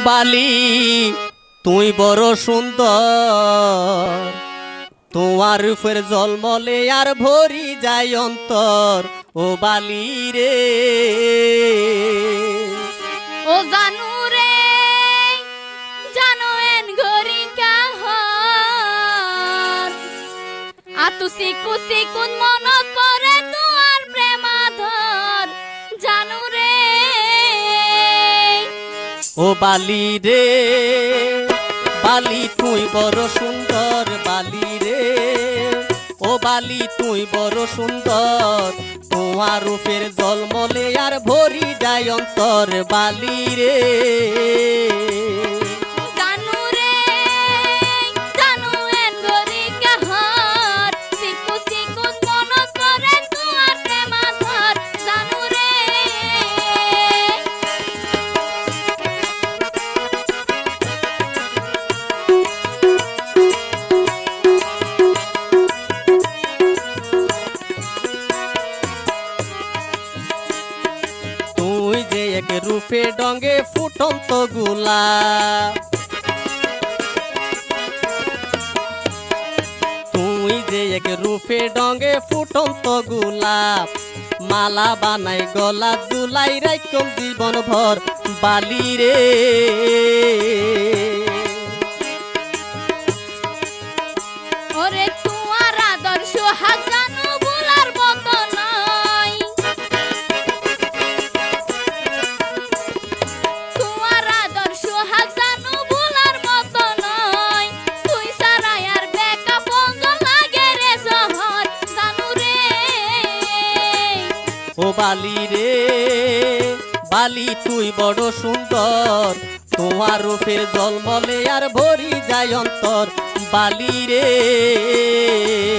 বালি, তুই বড় সুন্দর। তোমার রূপের জলমলে আর ভরি যায় অন্তর। ও বালি রে। ও জানু রে, জানো এন ঘরি কাহর। আতু সিকু সিকুন মন ও বালি রে, বালি তুই বড় সুন্দর বালি রে। ও বালি তুই বড় সুন্দর, তোমার রূপের জলমলে আর ভরি যায় অন্তর বালি রে। রূপে ডঙ্গে ফুটন্তগুলা। তুই যে এক রূপে ডঙ্গে ফুটন্ত গোলাপ মালা বানাই গলা দুলাই রাইকম জীবন ভর বালি রে। বালি রে। বালি, তুই বড় সুন্দর। তোমার রূপের জলমলে আর ভরি যায় অন্তর। বালি রে।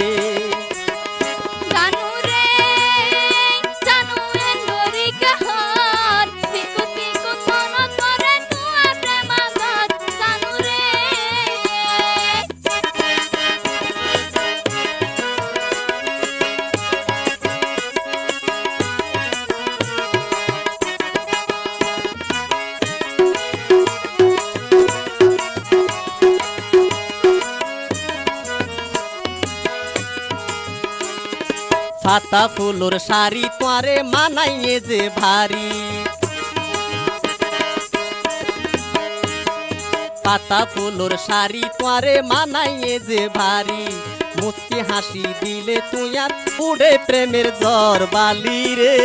ফাতা ফুলোর শাড়ি তোয়ারে মানাইয়ে যে ভারী। পাতা ফুলোর শাড়ি তোয়ারে মানাইয়ে যে ভারী। মুক্তি হাসি দিলে তুই আর উড়ে প্রেমের জ্বর বালি রে।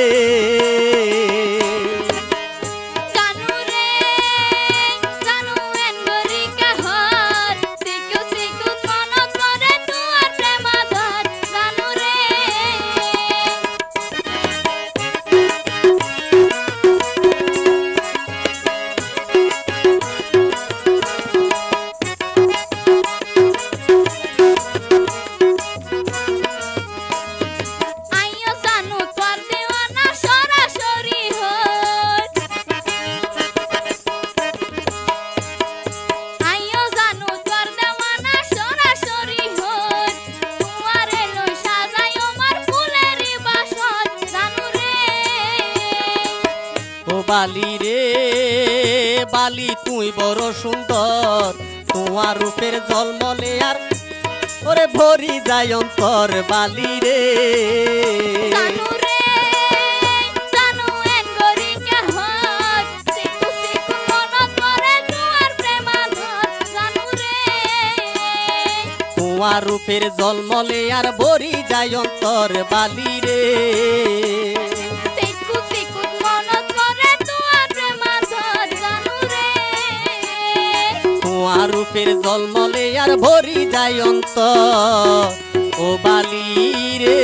বালি রে বালি তুই বড় সুন্দর। তোমার রূপের জলমলে আর ওরে ভরি যায় অন্তর বালি রে। তোমার রূপের জলমলে আর ভরি যায় অন্তর বালি রে। জলমলে আর ভরি যায় অন্ত। ও বালি রে